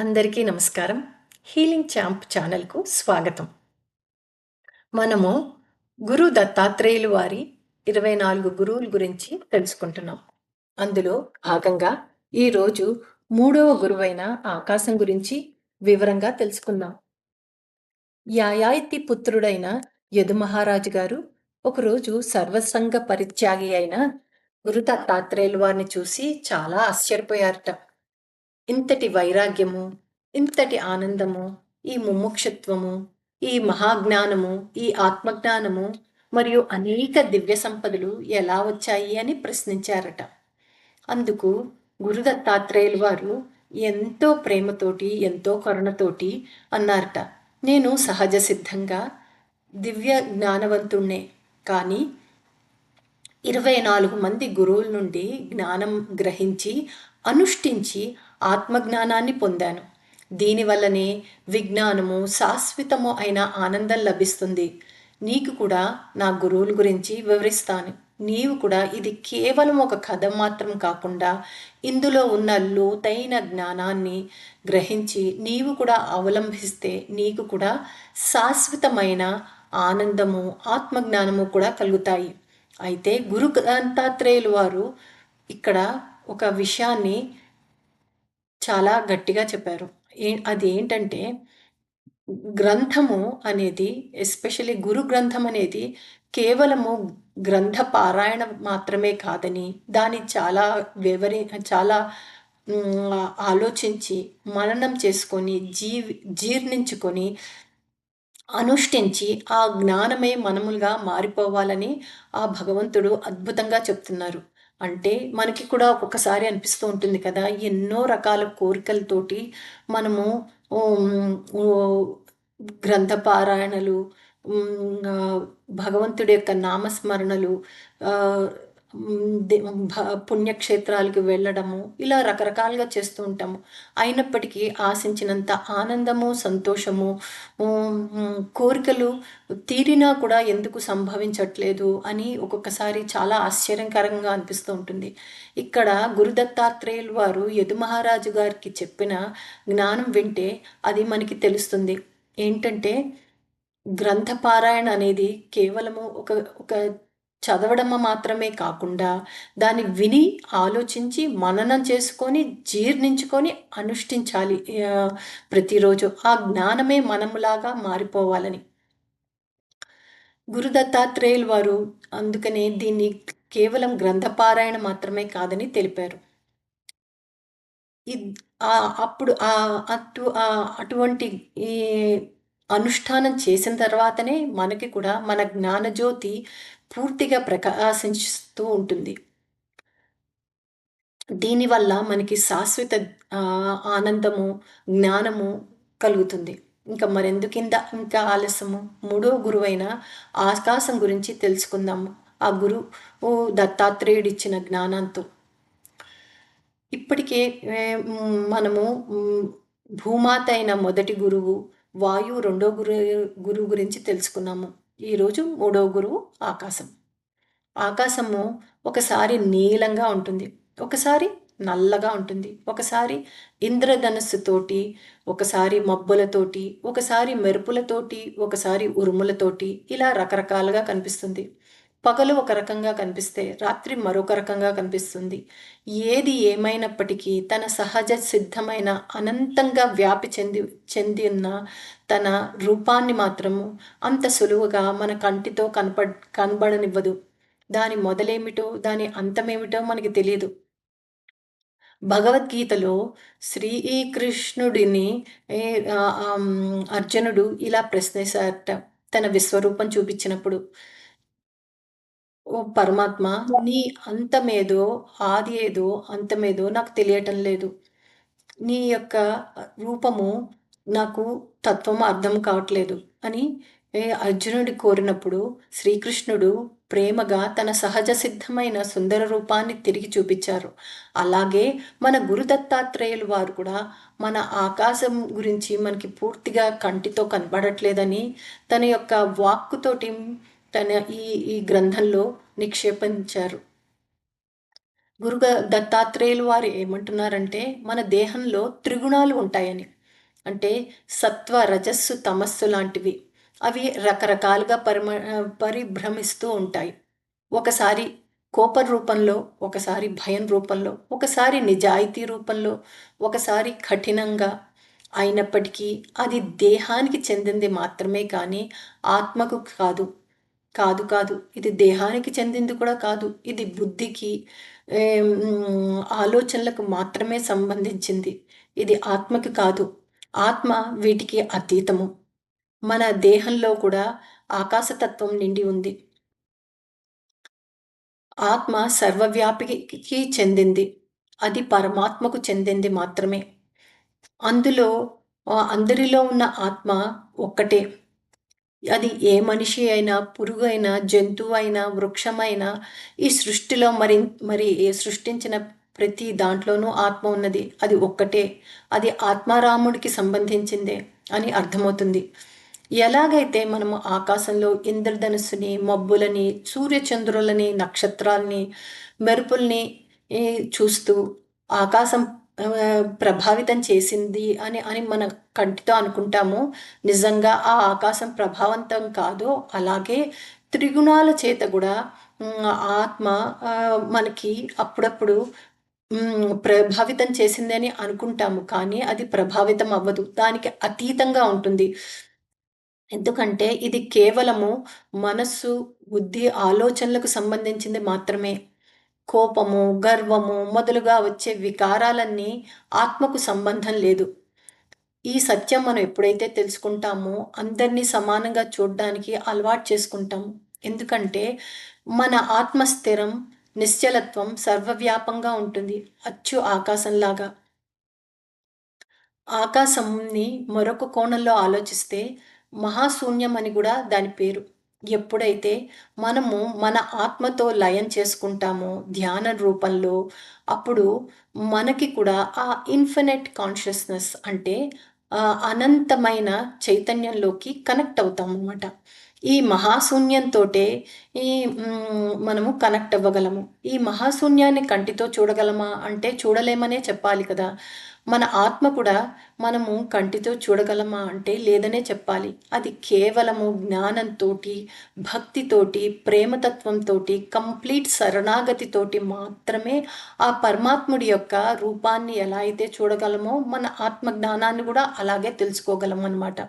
అందరికీ నమస్కారం. Healing champ ఛానల్కు స్వాగతం. మనము గురు దత్తాత్రేయులు వారి ఇరవై నాలుగు గురువుల గురించి తెలుసుకుంటున్నాం. అందులో భాగంగా ఈరోజు మూడవ గురువైన ఆకాశం గురించి వివరంగా తెలుసుకుందాం. యాయాయితి పుత్రుడైన యదుమహారాజు గారు ఒకరోజు సర్వసంగ పరిత్యాగి అయిన గురు దత్తాత్రేయులు వారిని చూసి చాలా ఆశ్చర్యపోయారట. ఇంతటి వైరాగ్యము ఇంతటి ఆనందము ఈ ముముక్షత్వము ఈ మహాజ్ఞానము ఈ ఆత్మజ్ఞానము మరియు అనేక దివ్య సంపదలు ఎలా వచ్చాయి అని ప్రశ్నించారట. అందుకు గురుదత్తాత్రేయులు వారు ఎంతో ప్రేమతోటి ఎంతో కరుణతోటి అన్నారట. నేను సహజ సిద్ధంగా దివ్య జ్ఞానవంతుణ్ణే కానీ ఇరవై నాలుగు మంది గురువుల నుండి జ్ఞానం గ్రహించి అనుష్ఠించి ఆత్మజ్ఞానాన్ని పొందాను. దీనివల్లనే విజ్ఞానము శాశ్వతము అయిన ఆనందం లభిస్తుంది. నీకు కూడా నా గురువుల గురించి వివరిస్తాను. నీవు కూడా ఇది కేవలం ఒక కథ మాత్రం కాకుండా ఇందులో ఉన్న లోతైన జ్ఞానాన్ని గ్రహించి నీవు కూడా అవలంబిస్తే నీకు కూడా శాశ్వతమైన ఆనందము ఆత్మజ్ఞానము కూడా కలుగుతాయి. అయితే గురు దత్తాత్రేయులు వారు ఇక్కడ ఒక విషయాన్ని చాలా గట్టిగా చెప్పారు. ఏ అది ఏంటంటే గ్రంథము అనేది ఎస్పెషలీ గురు గ్రంథం అనేది కేవలము గ్రంథ పారాయణ మాత్రమే కాదని దాన్ని చాలా వివరి చాలా ఆలోచించి మననం చేసుకొని జీ జీర్ణించుకొని అనుష్ఠించి ఆ జ్ఞానమే మనములుగా మారిపోవాలని ఆ భగవంతుడు అద్భుతంగా చెప్తున్నారు. అంటే మనకి కూడా ఒక్కొక్కసారి అనిపిస్తూ ఉంటుంది కదా ఎన్నో రకాల కోరికలతోటి మనము గ్రంథ పారాయణలు భగవంతుడి యొక్క నామస్మరణలు పుణ్యక్షేత్రాలకు వెళ్ళడము ఇలా రకరకాలుగా చేస్తూ ఉంటాము. అయినప్పటికీ ఆశించినంత ఆనందము సంతోషము కోరికలు తీరినా కూడా ఎందుకు సంభవించట్లేదు అని ఒక్కొక్కసారి చాలా ఆశ్చర్యకరంగా అనిపిస్తూ ఉంటుంది. ఇక్కడ గురుదత్తాత్రేయులు వారు యదుమహారాజు గారికి చెప్పిన జ్ఞానం వింటే అది మనకి తెలుస్తుంది. ఏంటంటే గ్రంథపారాయణ అనేది కేవలము ఒక ఒక చదవడం మాత్రమే కాకుండా దాన్ని విని ఆలోచించి మననం చేసుకొని జీర్ణించుకొని అనుష్ఠించాలి. ప్రతిరోజు ఆ జ్ఞానమే మనములాగా మారిపోవాలని. గురు దత్తాత్రేయులు వారు అందుకనే దీన్ని కేవలం గ్రంథపారాయణ మాత్రమే కాదని తెలిపారు. అప్పుడు అటు అటువంటి ఈ అనుష్ఠానం చేసిన తర్వాతనే మనకి కూడా మన జ్ఞానజ్యోతి పూర్తిగా ప్రకాశిస్తూ ఉంటుంది. దీనివల్ల మనకి శాశ్వత ఆనందము జ్ఞానము కలుగుతుంది. ఇంకా మరెందుకు ఇంత ఇంకా ఆలస్యము? మూడో గురువైన ఆకాశం గురించి తెలుసుకుందాము. ఆ గురు దత్తాత్రేయుడు ఇచ్చిన జ్ఞానంతో. ఇప్పటికే మనము భూమాత అయిన మొదటి గురువు వాయు రెండో గురు గురువు గురించి తెలుసుకున్నాము. ఈరోజు మూడో గురువు ఆకాశం. ఆకాశము ఒకసారి నీలంగా ఉంటుంది ఒకసారి నల్లగా ఉంటుంది ఒకసారి ఇంద్రధనస్సుతోటి ఒకసారి మబ్బులతోటి ఒకసారి మెరుపులతోటి ఒకసారి ఉరుములతోటి ఇలా రకరకాలుగా కనిపిస్తుంది. పగలు ఒక రకంగా కనిపిస్తే రాత్రి మరొక రకంగా కనిపిస్తుంది. ఏది ఏమైనప్పటికీ తన సహజ సిద్ధమైన అనంతంగా వ్యాపి చెంది చెంది ఉన్న తన రూపాన్ని మాత్రము అంత సులువుగా మన కంటితో కనప కనబడనివ్వదు. దాని మొదలేమిటో దాని అంతమేమిటో మనకి తెలియదు భగవద్గీతలో శ్రీకృష్ణుడిని అర్జునుడు ఇలా ప్రశ్నిస్తారట తన విశ్వరూపం చూపించినప్పుడు. ఓ పరమాత్మ నీ అంతమేదో ఆది ఏదో అంతమేదో నాకు తెలియటం లేదు. నీ యొక్క రూపము నాకు తత్వం అర్థం కావట్లేదు అని అర్జునుడి కోరినప్పుడు శ్రీకృష్ణుడు ప్రేమగా తన సహజ సిద్ధమైన సుందర రూపాన్ని తిరిగి చూపించారు. అలాగే మన గురు దత్తాత్రేయులు వారు కూడా మన ఆకాశం గురించి మనకి పూర్తిగా కంటితో కనబడట్లేదని తన యొక్క వాక్కుతోటి తన ఈ ఈ గ్రంథంలో నిక్షేపించారు. గురుగ దత్తాత్రేయులు వారు ఏమంటున్నారంటే మన దేహంలో త్రిగుణాలు ఉంటాయని. అంటే సత్వ రజస్సు తమస్సు లాంటివి. అవి రకరకాలుగా పరిమ పరిభ్రమిస్తూ ఉంటాయి. ఒకసారి కోపం రూపంలో ఒకసారి భయం రూపంలో ఒకసారి నిజాయితీ రూపంలో ఒకసారి కఠినంగా అయినప్పటికీ అది దేహానికి చెందింది మాత్రమే కానీ ఆత్మకు కాదు. కాదు కాదు. ఇది దేహానికి చెందింది కూడా కాదు. ఇది బుద్ధికి ఆలోచనలకు మాత్రమే సంబంధించింది. ఇది ఆత్మకి కాదు. ఆత్మ వీటికి అతీతము. మన దేహంలో కూడా ఆకాశతత్వం నిండి ఉంది. ఆత్మ సర్వవ్యాపికి చెందింది. అది పరమాత్మకు చెందింది మాత్రమే. అందులో అందరిలో ఉన్న ఆత్మ ఒక్కటే. అది ఏ మనిషి అయినా పురుగు అయినా జంతువు అయినా వృక్షమైనా ఈ సృష్టిలో మరి మరి సృష్టించిన ప్రతి దాంట్లోనూ ఆత్మ ఉన్నది. అది ఒక్కటే. అది ఆత్మారాముడికి సంబంధించిందే అని అర్థమవుతుంది. ఎలాగైతే మనము ఆకాశంలో ఇంద్రధనుస్సుని మబ్బులని సూర్యచంద్రులని నక్షత్రాలని మెరుపుల్ని చూస్తూ ఆకాశం ప్రభావితం చేసింది అని అని మన కంటితో అనుకుంటాము. నిజంగా ఆ ఆకాశం ప్రభావంతం కాదో అలాగే త్రిగుణాల చేత కూడా ఆత్మ మనకి అప్పుడప్పుడు ప్రభావితం చేసింది అని అనుకుంటాము. కానీ అది ప్రభావితం అవ్వదు. దానికి అతీతంగా ఉంటుంది. ఎందుకంటే ఇది కేవలము మనస్సు బుద్ధి ఆలోచనలకు సంబంధించింది మాత్రమే. కోపము గర్వము మొదలుగా వచ్చే వికారాలన్నీ ఆత్మకు సంబంధం లేదు. ఈ సత్యం మనం ఎప్పుడైతే తెలుసుకుంటామో అందరినీ సమానంగా చూడడానికి అలవాటు చేసుకుంటాం. ఎందుకంటే మన ఆత్మ స్థిరం నిశ్చలత్వం సర్వవ్యాపంగా ఉంటుంది. అచ్చు ఆకాశంలాగా. ఆకాశంని మరొక కోణంలో ఆలోచిస్తే మహాశూన్యం అని కూడా దాని పేరు. ఎప్పుడైతే మనము మన ఆత్మతో లయం చేసుకుంటామో ధ్యాన రూపంలో అప్పుడు మనకి కూడా ఆ ఇన్ఫినిట్ కాన్షియస్నెస్ అంటే అనంతమైన చైతన్యంలోకి కనెక్ట్ అవుతాం అన్నమాట. ఈ మహాశూన్యంతో ఈ మనము కనెక్ట్ అవ్వగలము. ఈ మహాశూన్యాన్ని కంటితో చూడగలమా అంటే చూడలేమనే చెప్పాలి కదా. మన ఆత్మ కూడా మనము కంటితో చూడగలమా అంటే లేదనే చెప్పాలి. అది కేవలము జ్ఞానంతో భక్తితోటి ప్రేమతత్వంతో కంప్లీట్ శరణాగతితోటి మాత్రమే ఆ పరమాత్ముడి యొక్క రూపాన్ని ఎలా అయితే చూడగలమో మన ఆత్మ జ్ఞానాన్ని కూడా అలాగే తెలుసుకోగలం అనమాట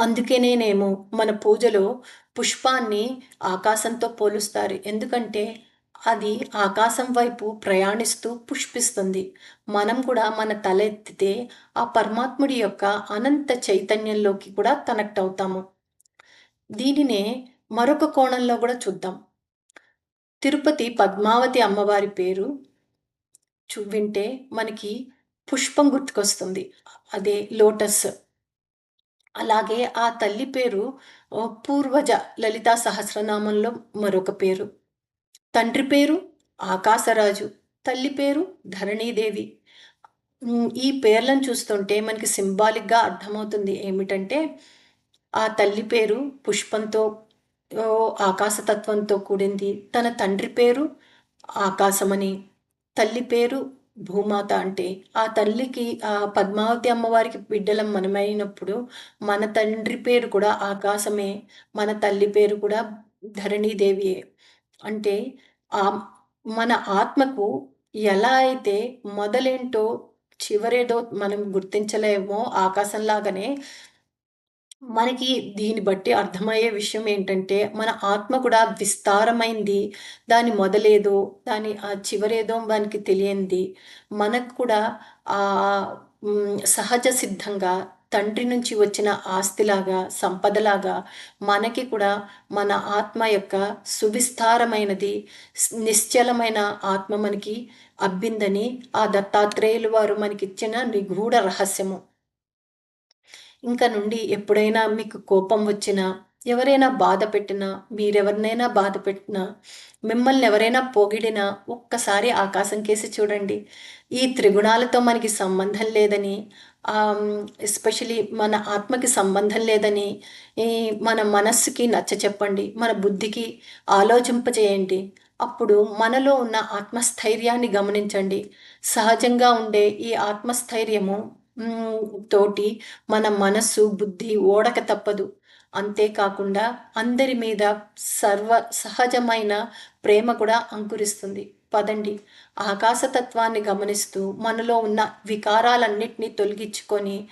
అందుకేనేనేమో మన పూజలో పుష్పాన్ని ఆకాశంతో పోలుస్తారు. ఎందుకంటే అది ఆకాశం వైపు ప్రయాణిస్తూ పుష్పిస్తుంది. మనం కూడా మన తలెత్తితే ఆ పరమాత్ముడి యొక్క అనంత చైతన్యంలోకి కూడా కనెక్ట్ అవుతాము. దీనినే మరొక కోణంలో కూడా చూద్దాం. తిరుపతి పద్మావతి అమ్మవారి పేరు చూ వింటే మనకి పుష్పం గుర్తుకొస్తుంది. అదే లోటస్. అలాగే ఆ తల్లి పేరు పూర్వజ లలితా సహస్రనామంలో మరొక పేరు. తండ్రి పేరు ఆకాశరాజు తల్లి పేరు ధరణీదేవి. ఈ పేర్లను చూస్తుంటే మనకి సింబాలిక్గా అర్థమవుతుంది ఏమిటంటే ఆ తల్లి పేరు పుష్పంతో ఆకాశతత్వంతో కూడింది. తన తండ్రి పేరు ఆకాశమని తల్లి పేరు భూమాత అంటే. ఆ తల్లికి ఆ పద్మావతి అమ్మవారికి బిడ్డలం మనమైనప్పుడు మన తండ్రి పేరు కూడా ఆకాశమే మన తల్లి పేరు కూడా ధరణీదేవియే. అంటే ఆ మన ఆత్మకు ఎలా అయితే మొదలేంటో చివరేదో మనం గుర్తించలేమో ఆకాశంలాగానే మనకి దీన్ని బట్టి అర్థమయ్యే విషయం ఏంటంటే మన ఆత్మ కూడా విస్తారమైంది దాని మొదలేదో దాని ఆ చివరేదో మనకి తెలియంది. మనకు కూడా ఆ సహజ సిద్ధంగా తండ్రి నుంచి వచ్చిన ఆస్తిలాగా సంపదలాగా మనకి కూడా మన ఆత్మ యొక్క సువిస్తారమైనది నిశ్చలమైన ఆత్మ మనకి అబ్బిందని ఆ దత్తాత్రేయులు వారు మనకిచ్చిన నిగూఢ రహస్యము. ఇంకా నుండి ఎప్పుడైనా మీకు కోపం వచ్చినా ఎవరైనా బాధ పెట్టినా మీరెవరినైనా బాధ పెట్టినా మిమ్మల్ని ఎవరైనా పొగిడినా ఒక్కసారి ఆకాశం కేసి చూడండి. ఈ త్రిగుణాలతో మనకి సంబంధం లేదని ఎస్పెషలీ మన ఆత్మకి సంబంధం లేదని మన మనస్సుకి నచ్చ చెప్పండి మన బుద్ధికి ఆలోచింపజేయండి అప్పుడు మనలో ఉన్న ఆత్మస్థైర్యాన్ని గమనించండి. సహజంగా ఉండే ఈ ఆత్మస్థైర్యము తోటి మన మనస్సు బుద్ధి ఓడక తప్పదు. అంతేకాకుండా అందరి మీద సర్వ సహజమైన ప్రేమ కూడా అంకురిస్తుంది. పదండి. ఆకాశతత్వాన్ని గమనిస్తూ మనలో ఉన్న వికారాలన్నిటినీ తొలగించుకొని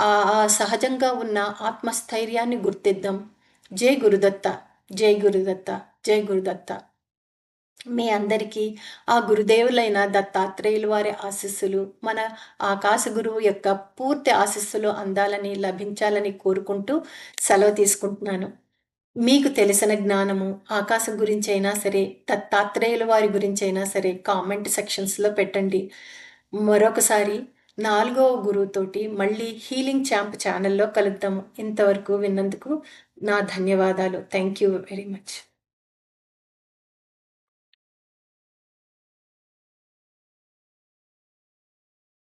ఆ సహజంగా ఉన్న ఆత్మస్థైర్యాన్ని గుర్తిద్దాం. జై గురుదత్త జై గురుదత్త జై గురుదత్త. మీ అందరికీ ఆ గురుదేవులైన దత్తాత్రేయుల వారి ఆశస్సులు మన ఆకాశ గురువు యొక్క పూర్తి ఆశస్సులు అందాలని లభించాలని కోరుకుంటూ సెలవు తీసుకుంటున్నాను. మీకు తెలిసిన జ్ఞానము ఆకాశం గురించి అయినా సరే దత్తాత్రేయుల వారి గురించి అయినా సరే కామెంట్ సెక్షన్స్లో పెట్టండి. మరొకసారి నాలుగవ గురువుతోటి మళ్ళీ హీలింగ్ ఛాంప్ ఛానల్లో కలుద్దాము. ఇంతవరకు విన్నందుకు నా ధన్యవాదాలు. Thank you very much.